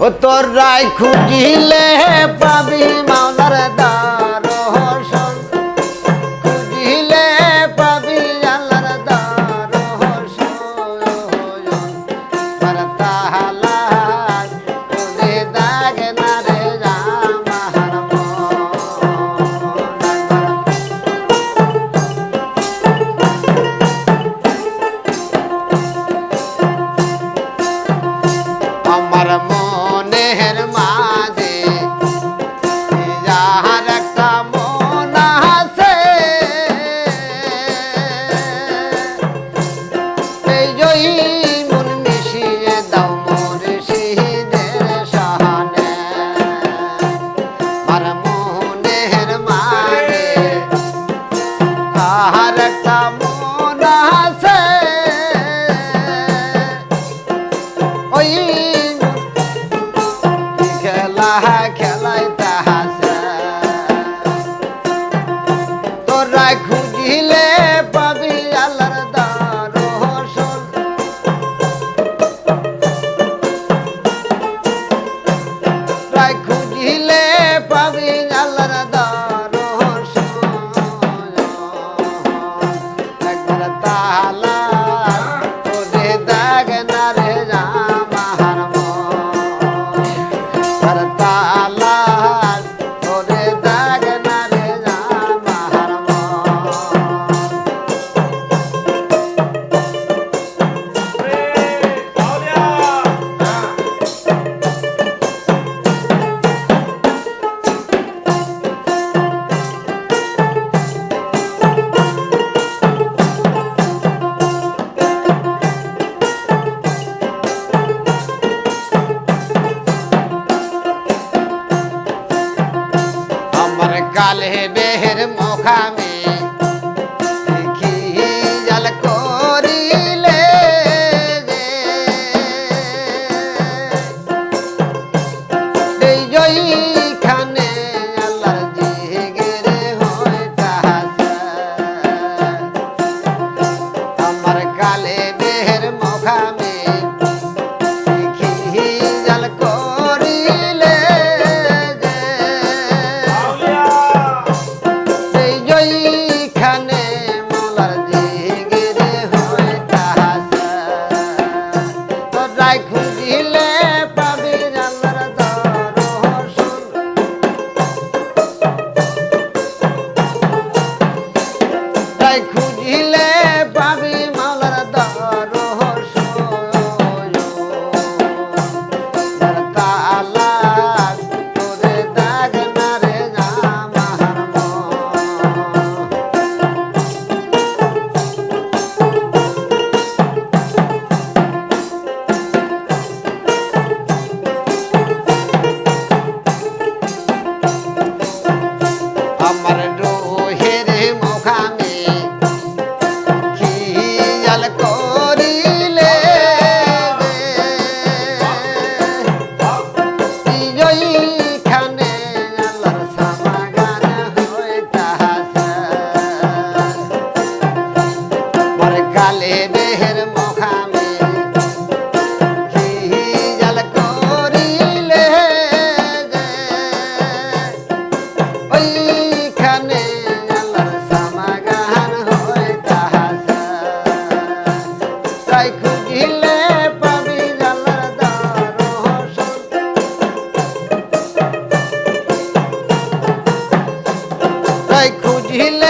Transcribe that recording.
ও তোর রায় খুঁজিলে পাবি মাওলার দা like কালে বেহের মোখামে। ¡Hilab!